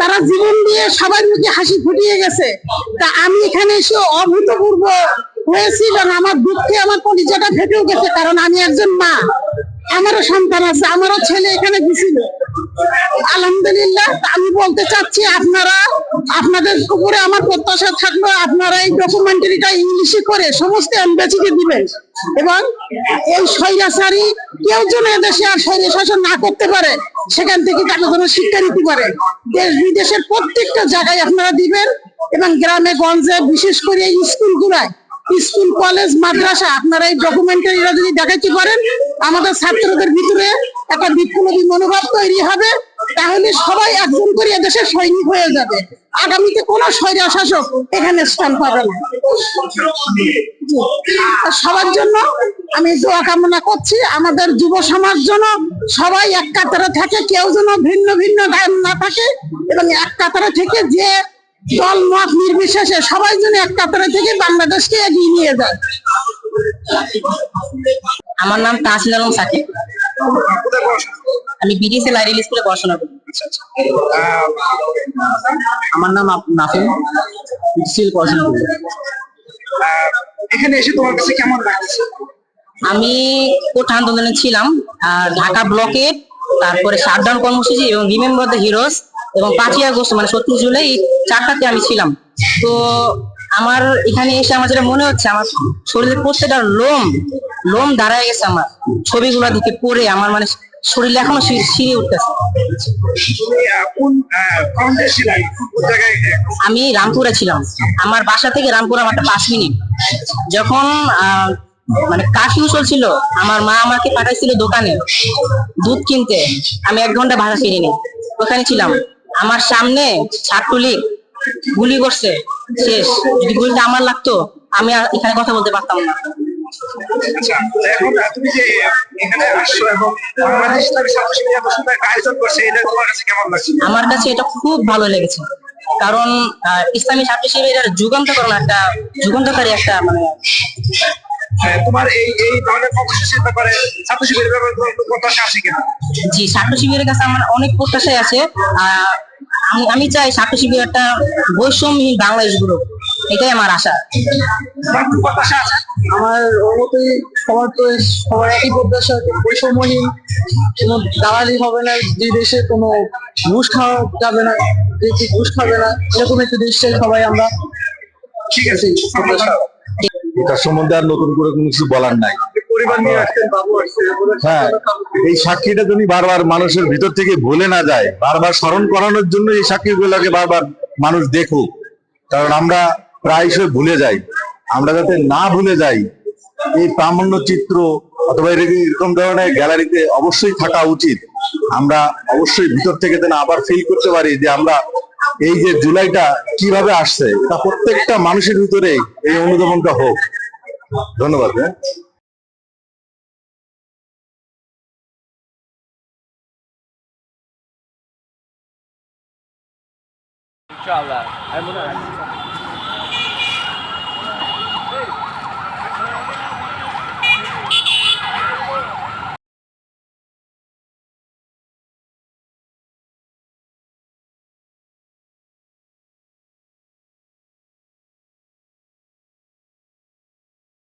তারা জীবন দিয়ে সবার মুখে হাসি ফুটিয়ে গেছে। তা আমি এখানে এসে অভূতপূর্ব হয়েছি এবং আমার দুঃখে আমার পরিচয়টা ফেটেও গেছে, কারণ আমি একজন মা। আমারও সন্তান আছে, আমারও ছেলে এখানে গেছিল আলহামদুলিল্লাহ, আমি বলতে চাচ্ছি আপনারা, আপনাদের উপরে আমার প্রত্যাশা থাকল আপনারা এই ডকুমেন্টারিটা ইংলিশে করে সমস্ত এমবেসিকে দিবেন। এবং এই স্বৈরাচারী কেউ যেন এদেশে আর স্বৈর শাসন না করতে পারে, সেখান থেকে তাকে যেন শিক্ষা নিতে পারে। দেশ বিদেশের প্রত্যেকটা জায়গায় আপনারা দিবেন এবং গ্রামে, গঞ্জে, বিশেষ করে এই স্কুলগুলায় স্কুল, কলেজ, মাদ্রাসা, আপনারা এই ডকুমেন্টারিটা যদি দেখাইতে পারেন, আমাদের ছাত্রদের ভিতরে একটা বিপ্লবী মনোভাব তৈরি হবে, তাহলে সবাই একজন করে দেশের সৈনিক হয়ে যাবে। আগামীতে কোনো স্বৈরা শাসক এখানে স্থান পাবে না। সবার জন্য আমি দোয়া কামনা করছি, আমাদের যুব সমাজ যেন সবাই এক কাতারে থাকে, কেউ যেন ভিন্ন ভিন্ন গান না থাকে, এবং এক কাতারে থেকে যে দল মত নির্বিশেষে সবাই যেন এক কাতারে থেকে বাংলাদেশকে এগিয়ে নিয়ে যায়। আমার নাম তাহসিন আলম সাকিব। আমি বিডিসি লাইরিল স্কুলে পড়াশোনা করি। আমার নাম নাফিম বিডিসি পড়াশোনা করি। এখানে এসে তোমার কাছে কেমন লাগছে? আমি কোটা আন্দোলনে ছিলাম আর ঢাকা ব্লকে তারপরে শাটডাউন কর্মসূচি এবং রিমেম্বার দ্য হিরোস এবং পাঁচই আগস্ট মানে সত্যি জুলাই চারটাতে আমি ছিলাম। তো আমার এখানে এসে আমার যেটা মনে হচ্ছে আমার শরীরের প্রত্যেকটা লোম লোম দাঁড়ায় গেছে আমার। ছবিগুলো দেখে পড়ে আমার মানে শরীরে এখনও শিরে উঠতেছে। আমি রামপুরে ছিলাম। আমার বাসা থেকে রামপুর আমার পাঁচ মিনিট। যখন আহ, মানে কাশিউ চলছিল আমার মা আমাকে পাঠাইছিল দোকানে দুধ কিনতে। আমি এক ঘণ্টা ভাড়া ফিরিনি। ওখানে ছিলাম। আমার সামনে ছাত্রলীগ গুলি করছে। শেষ। যদি গুলিটা আমার লাগতো আমি আর এখানে কথা বলতে পারতাম না। আচ্ছা এখন আহ, তুমি যে এখানে আসছো এবং বাংলাদেশ ইসলামী ছাত্র শিবির এত সুন্দর একটা আয়োজন করছে এটা তোমার কাছে কেমন লাগছে? আমার কাছে এটা খুব ভালো লেগেছে। কারণ ইসলামী ছাত্র শিবিরের যুগান্তকরণ একটা যুগান্তকারী একটা মানে তোমার এই এই ধরনের কর্মসূচির ব্যাপারে ছাত্র শিবিরের ব্যাপারে কোনো প্রত্যাশা আছে কিনা? জি ছাত্র শিবিরের কাছে আমার অনেক প্রত্যাশাই আছে। আমি আমি চাই ছাত্র শিবির একটা বৈষম্যহীন বাংলাদেশ গ্রুপ এটাই আমার আশা। প্রত্যাশা আছে? আমার ওর সবার তো সবার একই প্রত্যাশা বৈষম্যহীন কোনো দালালি হবে না যে দেশে কোনো ঘুষ খাওয়া যাবে না যে ঘুষ খাবে না এরকম একটা দেশ চাই সবাই আমরা ঠিক আছে এটার সম্বন্ধে আর নতুন করে কোনো কিছু বলার নাই। আসছে হ্যাঁ। এই সাক্ষীটা যদি বারবার মানুষের ভিতর থেকে ভুলে না যায় বারবার স্মরণ করানোর জন্য এই সাক্ষীগুলোকে বারবার মানুষ দেখুক কারণ আমরা প্রায়শই ভুলে যাই। আমরা যাতে না ভুলে যাই এই প্রামাণ্য চিত্র অথবা এরকম ধরনের গ্যালারিতে অবশ্যই থাকা উচিত। আমরা অবশ্যই ভিতর থেকে যেন আবার ফিল করতে পারি যে আমরা এই যে জুলাইটা কীভাবে আসছে তা প্রত্যেকটা মানুষের ভিতরে এই অনুধাবনটা হোক। ধন্যবাদ হ্যাঁ। ইনশাআল্লাহ। আমি মনে হয়